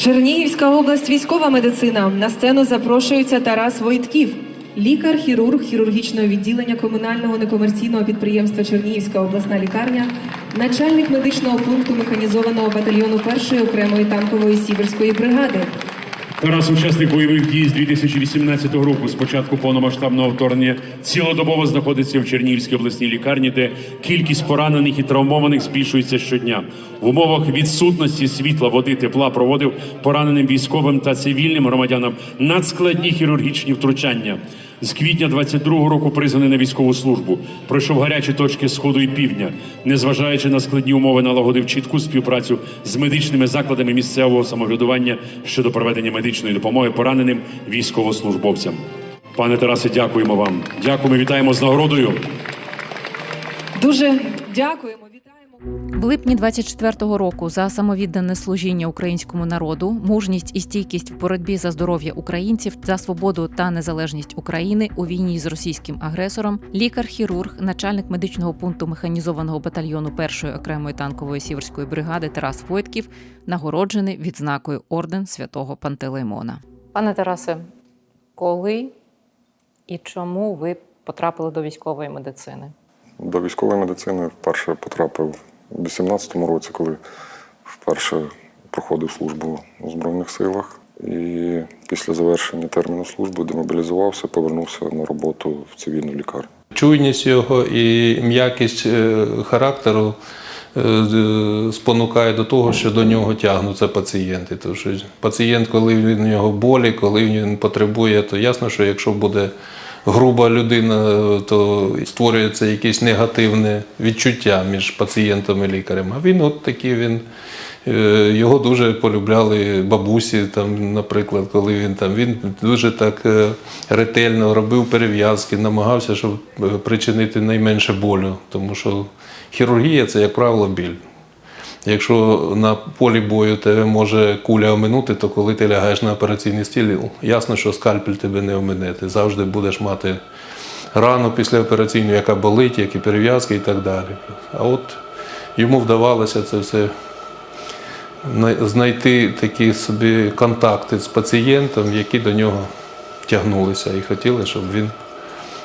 Чернігівська область військова медицина. На сцену запрошується Тарас Войтків, лікар, хірург хірургічного відділення комунального некомерційного підприємства Чернігівська обласна лікарня, начальник медичного пункту механізованого батальйону першої окремої танкової сіверської бригади. Тарас, учасник бойових дій з 2018 року. З початку повномасштабного вторгнення цілодобово знаходиться в Чернігівській обласній лікарні, де кількість поранених і травмованих збільшується щодня. В умовах відсутності світла, води, тепла проводив пораненим військовим та цивільним громадянам надскладні хірургічні втручання. З квітня 22-го року призваний на військову службу. Пройшов гарячі точки сходу і півдня. Незважаючи на складні умови, налагодив чітку співпрацю з медичними закладами місцевого самоврядування щодо проведення медичної допомоги пораненим військовослужбовцям. Пане Тарасе, дякуємо вам. Дякуємо, вітаємо з нагородою. Дуже дякуємо. В липні 24-го року за самовіддане служіння українському народу, мужність і стійкість в боротьбі за здоров'я українців, за свободу та незалежність України у війні з російським агресором, лікар-хірург, начальник медичного пункту механізованого батальйону першої окремої танкової сіверської бригади Тарас Войтків нагороджений відзнакою орден святого Пантелеймона. Пане Тарасе, коли і чому ви потрапили до військової медицини? До військової медицини вперше потрапив у 18-му році, коли вперше проходив службу у Збройних силах. І після завершення терміну служби демобілізувався, повернувся на роботу в цивільну лікарню. Чуйність його і м'якість е, характеру е, спонукає до того, що до нього тягнуться пацієнти. Що пацієнт, коли він у нього болі, коли він потребує, то ясно, що якщо буде груба людина, то створюється якесь негативне відчуття між пацієнтом і лікарем. А він от такий він. Е, Його дуже полюбляли бабусі, там, наприклад, коли він там він дуже так е, ретельно робив перев'язки, намагався, щоб е, причинити найменше болю, тому що хірургія це, як правило, біль. Якщо на полі бою тебе може куля оминути, то коли ти лягаєш на операційний стіл, ясно, що скальпель тебе не омине. Ти завжди будеш мати рану після операційну, яка болить, які перев'язки і так далі. А от йому вдавалося це все знайти такі собі контакти з пацієнтом, які до нього тягнулися і хотіли, щоб він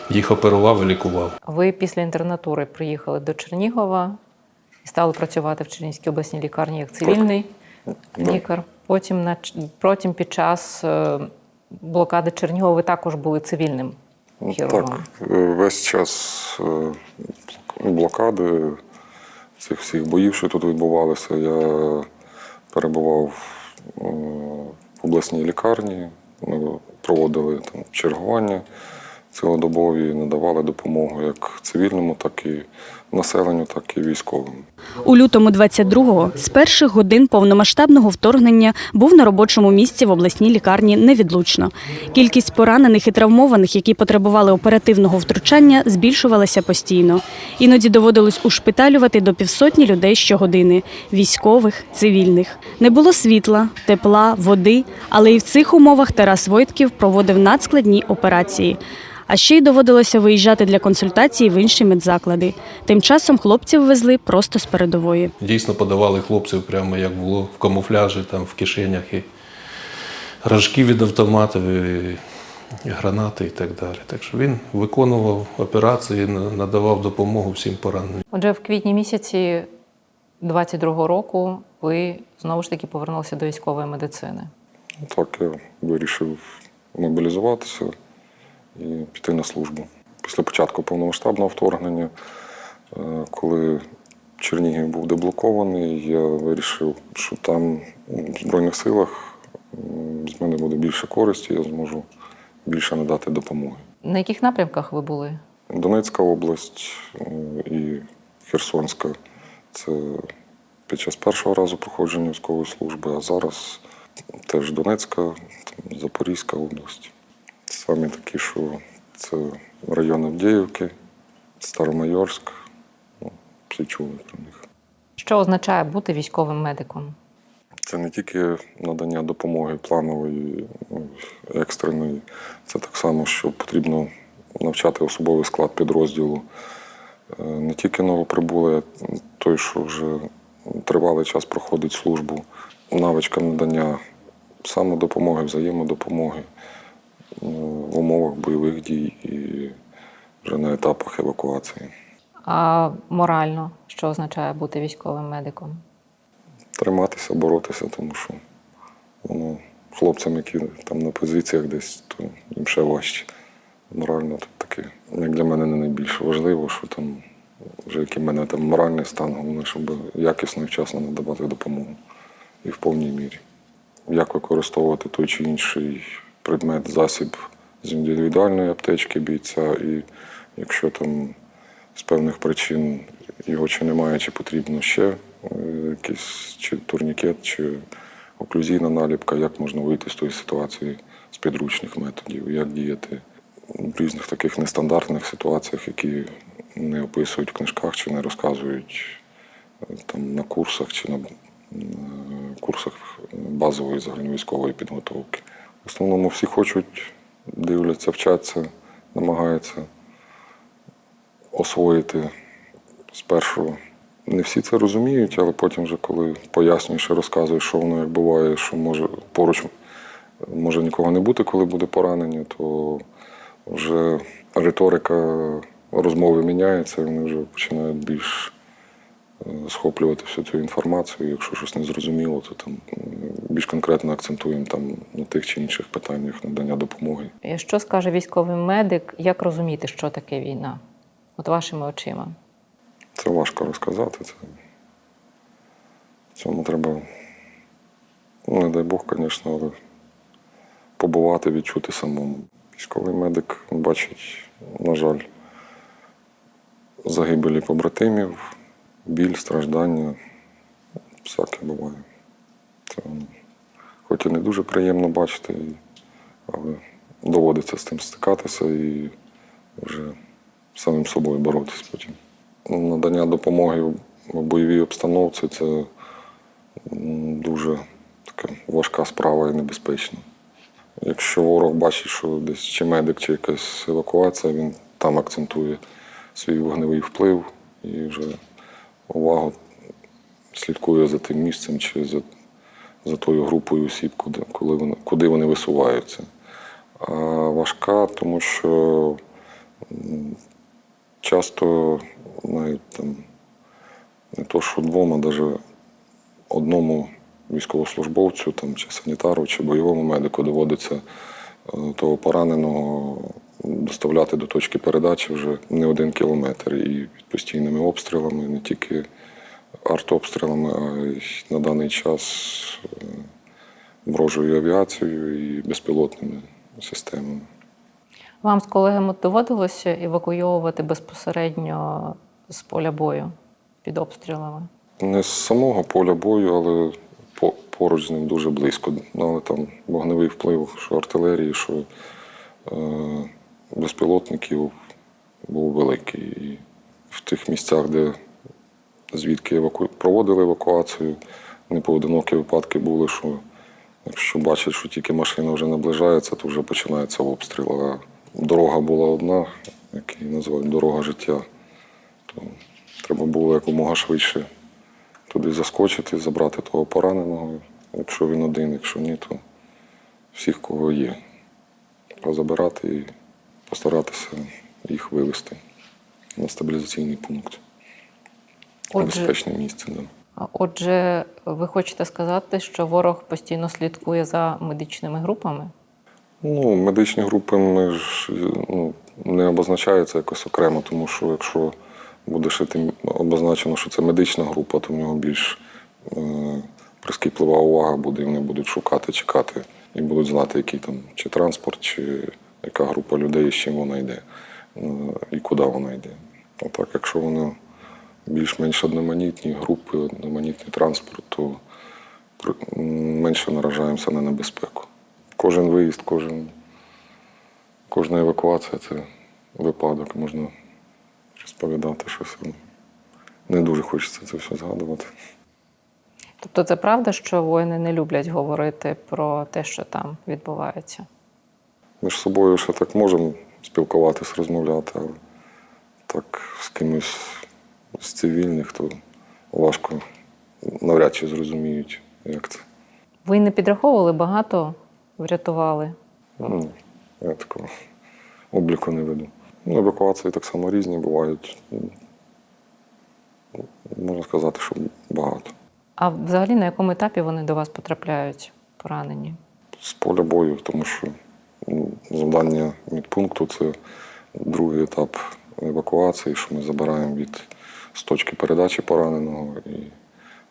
їх оперував і лікував. Ви після інтернатури приїхали до Чернігова і стали працювати в Чернігівській обласній лікарні як цивільний Да. лікар. Потім, на, потім під час е, блокади Чернігова ви також були цивільним Ну, хірургом. Так, е, весь час е, блокади цих всіх боїв, що тут відбувалися, я перебував в обласній лікарні. Ми проводили там чергування цілодобові, надавали допомогу як цивільному, так і населенню, так і військовим. У лютому 22-го з перших годин повномасштабного вторгнення був на робочому місці в обласній лікарні невідлучно. Кількість поранених і травмованих, які потребували оперативного втручання, збільшувалася постійно. Іноді доводилось ушпиталювати до півсотні людей щогодини військових, цивільних. Не було світла, тепла, води, але і в цих умовах Тарас Войтків проводив надскладні операції. А ще й доводилося виїжджати для консультацій в інші медзаклади. Тим часом хлопців везли просто з передової. Дійсно подавали хлопців прямо як було в камуфляжі, там в кишенях і рожки від автоматів, і гранати і так далі. Так що він виконував операції, надавав допомогу всім пораненим. Отже, в квітні місяці 22-го року ви знову ж таки повернулися до військової медицини. Так я вирішив мобілізуватися і піти на службу. Після початку повномасштабного вторгнення, коли Чернігів був деблокований, я вирішив, що там в Збройних силах з мене буде більше користі, я зможу більше надати допомоги. На яких напрямках ви були? Донецька область е, і Херсонська це під час першого разу проходження військової служби, а зараз теж Донецька, там, Запорізька область. Самі такі, що це район Авдіївки, Старомайорськ. Ну, чули про них. Що означає бути військовим медиком? Це не тільки надання допомоги планової, ну, екстреної, це так само, що потрібно навчати особовий склад підрозділу. Е, Не тільки новоприбулий, а той, що вже тривалий час проходить службу, навичкам надання самодопомоги, взаємодопомоги ну, в умовах бойових дій і вже на етапах евакуації. А морально, що означає бути військовим медиком? Триматися, боротися, тому що воно хлопцям, які там на позиціях десь, то їм ще важче. Морально тут таке, як для мене не найбільш важливо, що там вже який в мене там моральний стан, головне, щоб якісно і вчасно надавати допомогу і в повній мірі. Як використовувати той чи інший предмет, засіб з індивідуальної аптечки бійця, і якщо там з певних причин його чи немає, чи потрібно ще е, якийсь чи турнікет, чи оклюзійна наліпка, як можна вийти з тої ситуації з підручних методів, як діяти в різних таких нестандартних ситуаціях, які не описують в книжках чи не розказують е, там на курсах чи на, на курсах базової загальновійськової підготовки. В основному всі хочуть, дивляться, вчаться, намагаються освоїти спершу. Не всі це розуміють, але потім, вже коли пояснюєш і розказуєш, що воно як буває, що може поруч може нікого не бути, коли буде поранення, то вже риторика розмови міняється, і вони вже починають більш е, схоплювати всю цю інформацію. Якщо щось не зрозуміло, то там більш конкретно акцентуємо там на тих чи інших питаннях надання допомоги. Що скаже військовий медик, як розуміти, що таке війна? От вашими очима. Це важко розказати. Це... Цьому треба, ну, не дай Бог, звісно, але побувати, відчути самому. Військовий медик бачить, на жаль, загибелі побратимів, біль, страждання. Всяке буває. Це хоч і не дуже приємно бачити, але доводиться з тим стикатися і вже самим собою боротися потім. Надання допомоги в бойовій обстановці це дуже така важка справа і небезпечна. Якщо ворог бачить, що десь чи медик, чи якась евакуація, він там акцентує свій вогневий вплив і вже увагу слідкує за тим місцем чи за, за тою групою осіб, куди, коли вони, куди вони висуваються. А важка, тому що часто навіть там не то, що двом, а навіть одному військовослужбовцю там, чи санітару, чи бойовому медику доводиться е, того пораненого доставляти до точки передачі вже не один кілометр і під постійними обстрілами, не тільки артобстрілами, а й на даний час е, ворожою авіацією і безпілотними системами. Вам з колегами доводилося евакуйовувати безпосередньо з поля бою під обстрілами? Не з самого поля бою, але поруч з ним дуже близько. Ну, Але там вогневий вплив, що артилерії, що е, безпілотників був великий. І в тих місцях, де звідки еваку... проводили евакуацію, непоодинокі випадки були, що якщо бачать, що тільки машина вже наближається, то вже починається обстріл. Дорога була одна, як її називають дорога життя. То треба було якомога швидше туди заскочити, забрати того пораненого, якщо він один, якщо ні, то всіх, кого є. Позабирати і постаратися їх вивезти на стабілізаційний пункт. Отже, Безпечне місце. Да. отже, ви хочете сказати, що ворог постійно слідкує за медичними групами? Ну, медичні групи ми ж ну, не обозначаються якось окремо, тому що якщо буде тим обозначено, що це медична група, то в нього більш е, прискіплива увага буде, і вони будуть шукати, чекати і будуть знати, який там чи транспорт, чи яка група людей, з чим вона йде, е, і куди вона йде. А так, якщо воно більш-менш одноманітні групи, одноманітний транспорт, то менше наражаємося на небезпеку. Кожен виїзд, кожен, кожна евакуація це випадок, можна розповідати щось. але Не дуже хочеться це все згадувати. Тобто, це правда, що воїни не люблять говорити про те, що там відбувається? Між собою ще так можемо спілкуватися, розмовляти, але так з кимось з цивільних, то важко навряд чи зрозуміють, як це. Ви не підраховували багато, врятували. Ну, ні, я такого обліку не веду. Ну, евакуації так само різні бувають. Ну, Можна сказати, що багато. А взагалі на якому етапі вони до вас потрапляють поранені? З поля бою, тому що ну, завдання медпункту це другий етап евакуації, що ми забираємо від з точки передачі пораненого і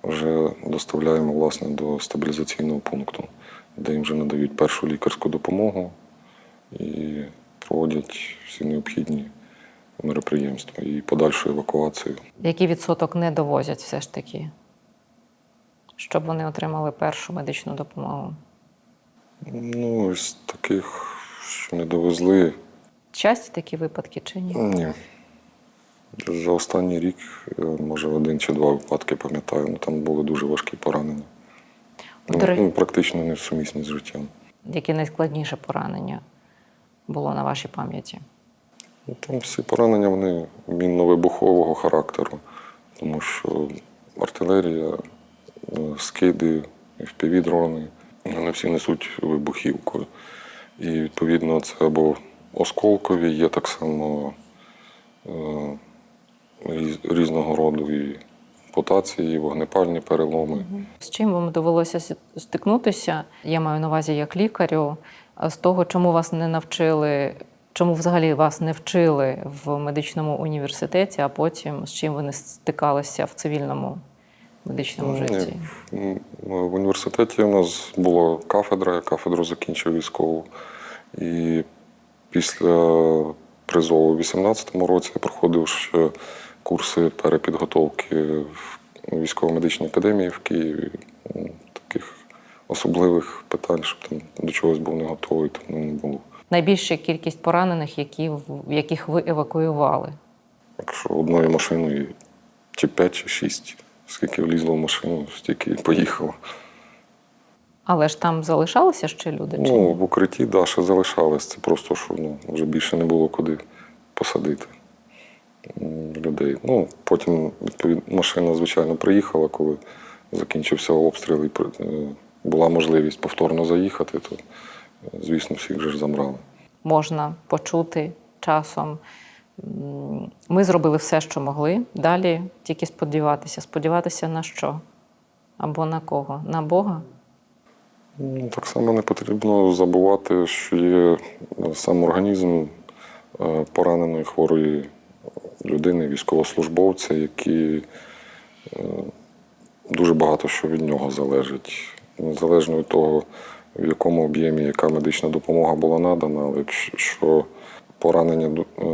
вже доставляємо власне до стабілізаційного пункту, де їм вже надають першу лікарську допомогу і проводять всі необхідні мероприємства і подальшу евакуацію. Який відсоток не довозять все ж таки, щоб вони отримали першу медичну допомогу? Ну, із таких, що не довезли, Часті такі випадки чи ні? Ні. За останній рік, може, один чи два випадки пам'ятаю, ну там були дуже важкі поранення. Ну, речі- ну, практично несумісні з життям. Яке найскладніше поранення було на вашій пам'яті? Ну, Там всі поранення вони мінно-вибухового характеру, тому що артилерія, е, скиди, впівдрони, вони всі несуть вибухівку. І відповідно це або осколкові, є так само е, різного роду і потації, і вогнепальні переломи. З чим вам довелося стикнутися? Я маю на увазі як лікарю, з того, чому вас не навчили, чому взагалі вас не вчили в медичному університеті, а потім з чим ви не стикалися в цивільному медичному Ні, житті? в- В університеті у нас була кафедра, я кафедру закінчив військову. І після призову у 18-му році я проходив ще курси перепідготовки в військово-медичній академії в Києві. Ну, Таких особливих питань, щоб там до чогось був не готовий, там не було. Найбільша кількість поранених, які, яких ви евакуювали. Якщо одною машиною чи 5, чи 6, скільки влізло в машину, стільки і поїхало. Але ж там залишалися ще люди? Чи Ну, в укритті да, ще залишалось. Це просто, що ну, вже більше не було куди посадити людей. Ну, потім, машина, звичайно, приїхала, коли закінчився обстріл і е, була можливість повторно заїхати, то, звісно, всіх вже ж забрали. можна почути часом. Ми зробили все, що могли. Далі тільки сподіватися. Сподіватися на що? Або на кого? На Бога? Ну, Так само не потрібно забувати, що є сам організм е, пораненої хворої людини, військовослужбовця, які е, дуже багато що від нього залежить. Незалежно від того, в якому об'ємі яка медична допомога була надана, але якщо поранення е,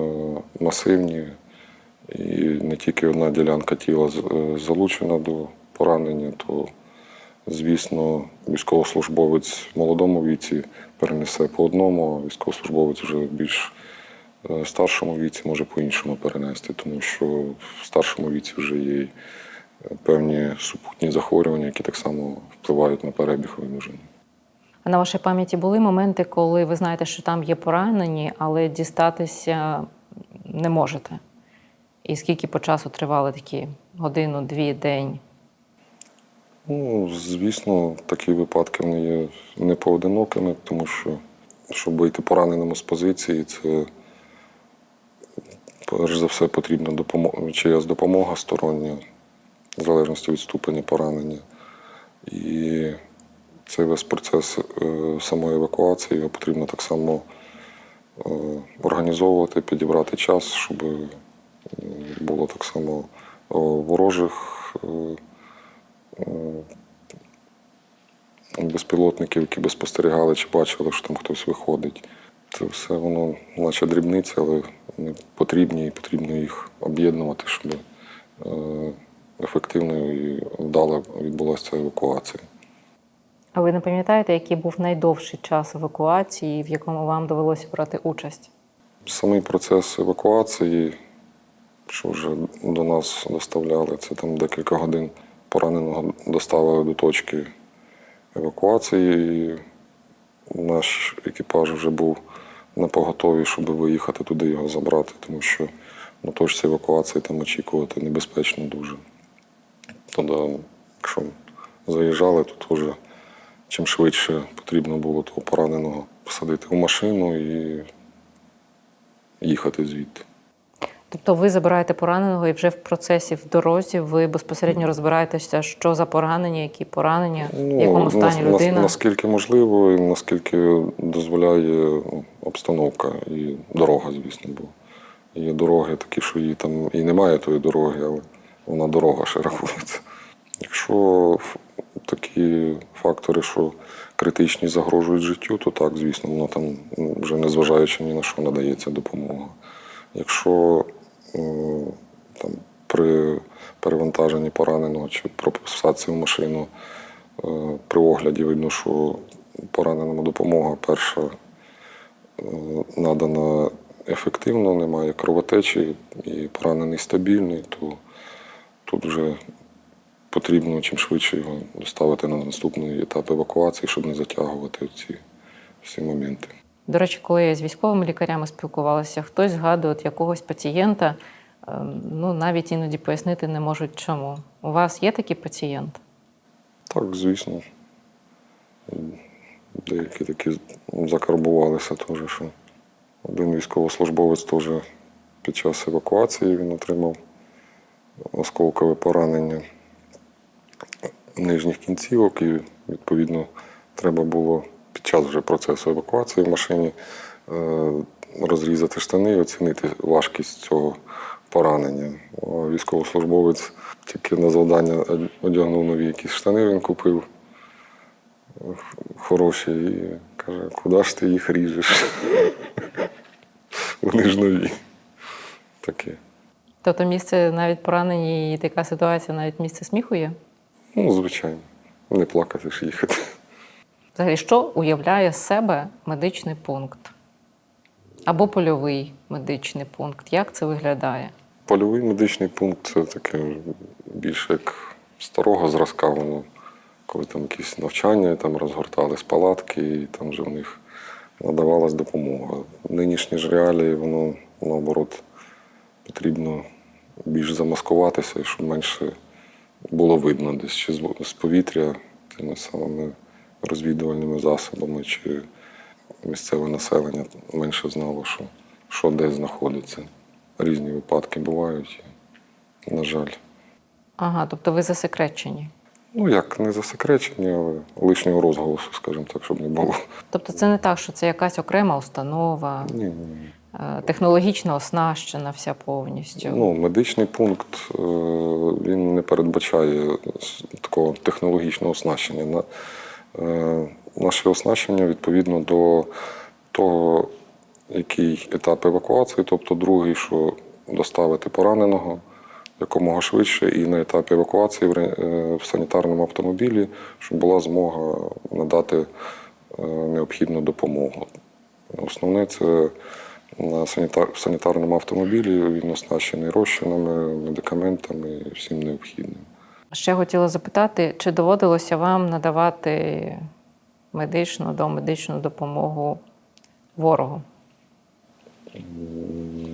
масивні, і не тільки одна ділянка тіла е, залучена до поранення, то Звісно, військовослужбовець в молодому віці перенесе по одному, а військовослужбовець вже більш е, старшому віці може по-іншому перенести, тому що в старшому віці вже є е, певні супутні захворювання, які так само впливають на перебіг видуження. А на вашій пам'яті були моменти, коли ви знаєте, що там є поранені, але дістатися не можете? І скільки по часу тривали такі годину, дві, день? Ну, звісно, такі випадки вони є не поодинокими, тому що, щоб вийти пораненому з позиції, це перш за все потрібна допомога, чиясь допомога стороння, в залежності від ступеня поранення. І цей весь процес е, самої евакуації його потрібно так само е, організовувати, підібрати час, щоб е, було так само ворожих. безпілотників, які би спостерігали чи бачили, що там хтось виходить. Це все воно, наче дрібниці, але потрібні і потрібно їх об'єднувати, щоб е, ефективно і вдало відбулася ця евакуація. А ви не пам'ятаєте, який був найдовший час евакуації, в якому вам довелося брати участь? Самий процес евакуації, що вже до нас доставляли, це там декілька годин пораненого доставили до точки евакуації. Наш екіпаж вже був на поготові, щоб виїхати туди його забрати, тому що на точці евакуації там очікувати небезпечно дуже. Тоді, якщо заїжджали, то вже чим швидше потрібно було того пораненого посадити в машину і їхати звідти. Тобто ви забираєте пораненого і вже в процесі в дорозі ви безпосередньо розбираєтеся, що за поранення, які поранення, в якому стані нас- людина. наскільки можливо, і наскільки дозволяє ну, обстановка і дорога, звісно, бо є дороги такі, що її там і немає тої дороги, але вона дорога ще рахується. Якщо такі фактори, що критичні загрожують життю, то так, звісно, воно там вже незважаючи ні на що надається допомога. Якщо е, там, при перевантаженні пораненого чи при в машину е, при огляді видно, що пораненому допомога перша надана ефективно, немає кровотечі і поранений стабільний, то тут вже потрібно чим швидше його доставити на наступний етап евакуації, щоб не затягувати ці всі моменти. До речі, коли я з військовими лікарями спілкувалася, хтось згадує от якогось пацієнта, ем, ну навіть іноді пояснити не можуть чому. У вас є такий пацієнт? Так, звісно. Деякі такі закарбувалися теж, що один військовослужбовець теж під час евакуації він отримав осколкове поранення нижніх кінцівок, і відповідно треба було під час вже процесу евакуації в машині е, розрізати штани і оцінити важкість цього поранення. Військовослужбовець тільки на завдання одягнув нові якісь штани, він купив хороші і каже, куди ж ти їх ріжеш? Вони ж нові. Таке. Тобто місце навіть поранені і така ситуація, навіть місце сміху є? Ну, звичайно. Не плакати ж їхати. Взагалі, що уявляє з себе медичний пункт? Або польовий медичний пункт? Як це виглядає? Польовий медичний пункт це таке більше як старого зразка. Воно, коли там якісь навчання, там розгортались палатки, і там вже в них надавалась допомога. Нинішні ж реалії, воно наоборот потрібно більш замаскуватися, і щоб менше було видно десь чи з з повітря тими самими розвідувальними засобами, чи місцеве населення менше знало, що, що де знаходиться. Різні випадки бувають, на жаль. Ага, тобто ви засекречені. Ну як, не засекречені, але лишнього розголосу, скажімо так, щоб не було. Тобто це не так, що це якась окрема установа, Ні, ні, ні. е, технологічно оснащена вся повністю. Ну, медичний пункт е, він не передбачає такого технологічного оснащення. Е, Наше оснащення відповідно до того, який етап евакуації, тобто другий, що доставити пораненого якомога швидше, і на етапі евакуації в е, санітарному автомобілі, щоб була змога надати е, необхідну допомогу. Основне це на санітар, в санітарному автомобілі він оснащений розчинами, медикаментами і всім необхідним. Ще хотіла запитати, чи доводилося вам надавати медичну домедичну допомогу ворогу,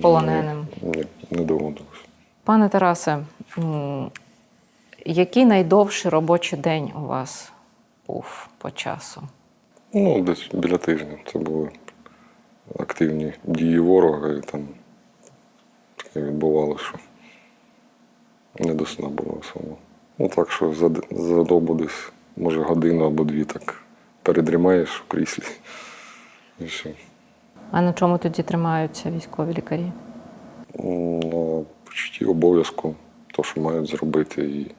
полоненим? Ні, не доводилось. Пане Тарасе, який найдовший робочий день у вас був по часу? Ну, десь біля тижня. Це були активні дії ворога, і там таке відбувалося, що не до сна було особо. Ну так що за, за добу десь, може, годину або дві так передрімаєш в кріслі. І все. А на чому тоді тримаються військові лікарі? На почутті обов'язку, то, що мають зробити, і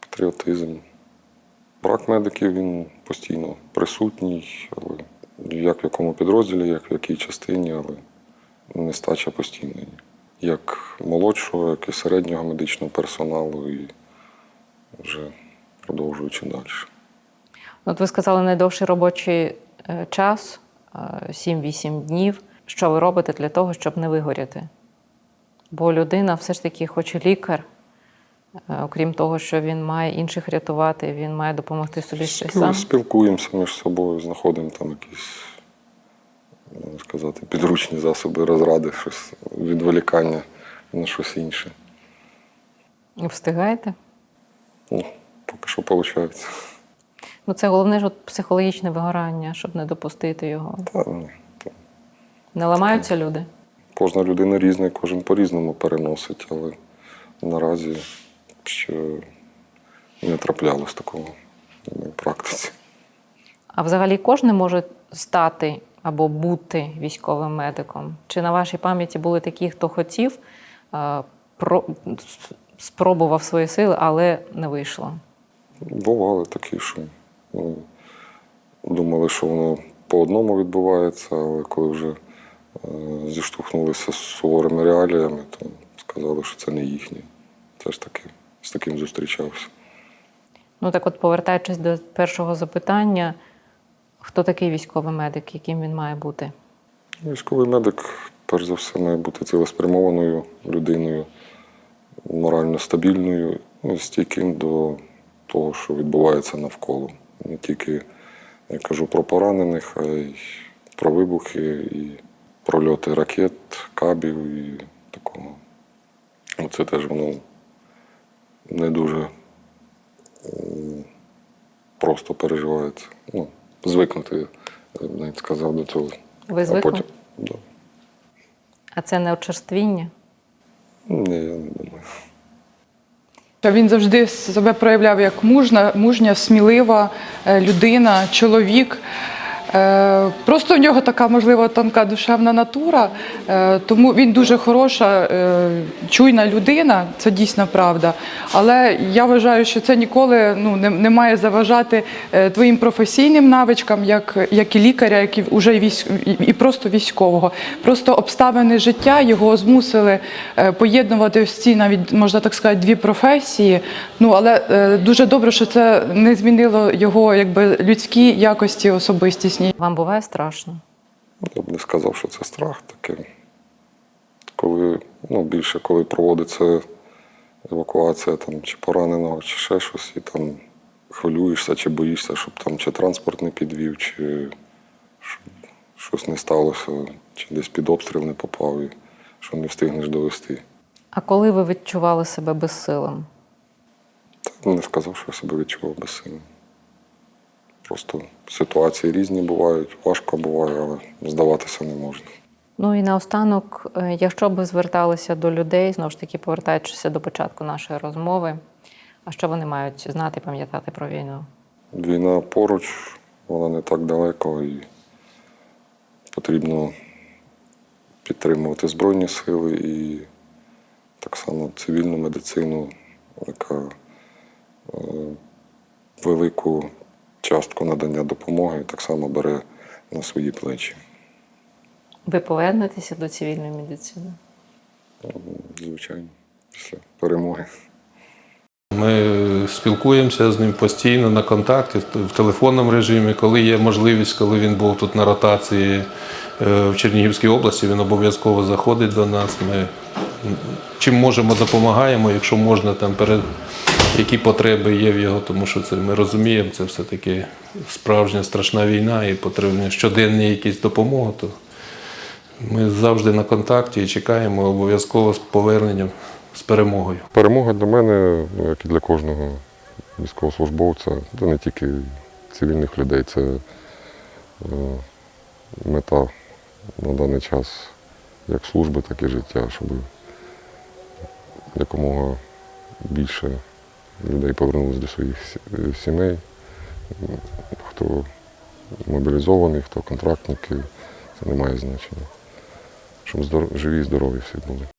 патріотизм. Брак медиків він постійно присутній, але як в якому підрозділі, як в якій частині, але нестача постійна. Як молодшого, як і середнього медичного персоналу, і вже продовжуючи далі. От ви сказали найдовший робочий е, час е, 7-8 днів. Що ви робите для того, щоб не вигоріти? Бо людина все ж таки, хоче лікар, е, окрім того, що він має інших рятувати, він має допомогти собі ще сам. Спілкуємося між собою, знаходимо там якісь, можна сказати, підручні засоби розради, щось відволікання на щось інше. Встигаєте? Ну, поки що виходить. Ну, це головне ж от психологічне вигорання, щоб не допустити його. Та, ну, Не ламаються люди. Кожна людина різна, кожен по-різному переносить, але наразі ще не траплялось такого в практиці. А взагалі кожен може стати або бути військовим медиком? Чи на вашій пам'яті були такі, хто хотів, е, про, спробував свої сили, але не вийшло? Бували такі, що ну, думали, що воно по одному відбувається, але коли вже зіштовхнулися з суворими реаліями, то сказали, що це не їхнє. Теж таки з таким зустрічався. Ну так от, повертаючись до першого запитання, хто такий військовий медик, яким він має бути? Військовий медик, перш за все, має бути цілеспрямованою людиною, морально стабільною, ну, стійким до того, що відбувається навколо. Не тільки я кажу про поранених, а й про вибухи і прольоти ракет, кабів і такого. Це теж воно не дуже просто переживається. Ну, звикнути, я б навіть сказав до цього. Ви А потім, да. А це не очерствіння? Ні, я не думаю. Та Він завжди себе проявляв як мужна, мужня, смілива е, людина, чоловік. Е, Просто в нього така, можливо, тонка душевна натура, е, тому він дуже хороша, е, чуйна людина, це дійсно правда. Але я вважаю, що це ніколи ну, не, не має заважати твоїм професійним навичкам, як, як і лікаря, як і вже військ, і, просто військового. Просто обставини життя його змусили поєднувати ось ці навіть можна так сказати дві професії. Ну але дуже добре, що це не змінило його якби людські якості особистісні. Вам буває страшно? Я б не сказав, що це страх таке. Коли, ну, більше коли проводиться евакуація там, чи пораненого, чи ще щось, і там хвилюєшся, чи боїшся, щоб там чи транспорт не підвів, чи щоб щось не сталося, чи десь під обстріл не попав, і що не встигнеш довести. А коли ви відчували себе безсилим? Та не сказав, що я себе відчував безсильним. Просто ситуації різні бувають, важко буває, але здаватися не можна. Ну і наостанок, е, якщо б ви зверталися до людей, знову ж таки, повертаючися до початку нашої розмови, а що вони мають знати, пам'ятати про війну? Війна поруч, вона не так далеко і потрібно підтримувати Збройні сили і так само цивільну медицину, яка е, велику частку надання допомоги так само бере на свої плечі. Ви повернетеся до цивільної медицини? Звичайно, після перемоги. Ми спілкуємося з ним постійно на контакті, в телефонному режимі. Коли є можливість, коли він був тут на ротації е, в Чернігівській області, він обов'язково заходить до нас. Ми чим можемо, допомагаємо, якщо можна, там перед які потреби є в його, тому що це ми розуміємо, це все-таки справжня страшна війна і потрібні щоденні якісь допомоги, то ми завжди на контакті і чекаємо обов'язково з поверненням, з перемогою. Перемога для мене, ну, як і для кожного військовослужбовця, це не тільки цивільних людей, це е, мета на даний час як служби, так і життя, щоб якомога більше людей повернулися до своїх е, сімей. Хто мобілізований, хто контрактники, це не має значення. Щоб живі і здорові всі були.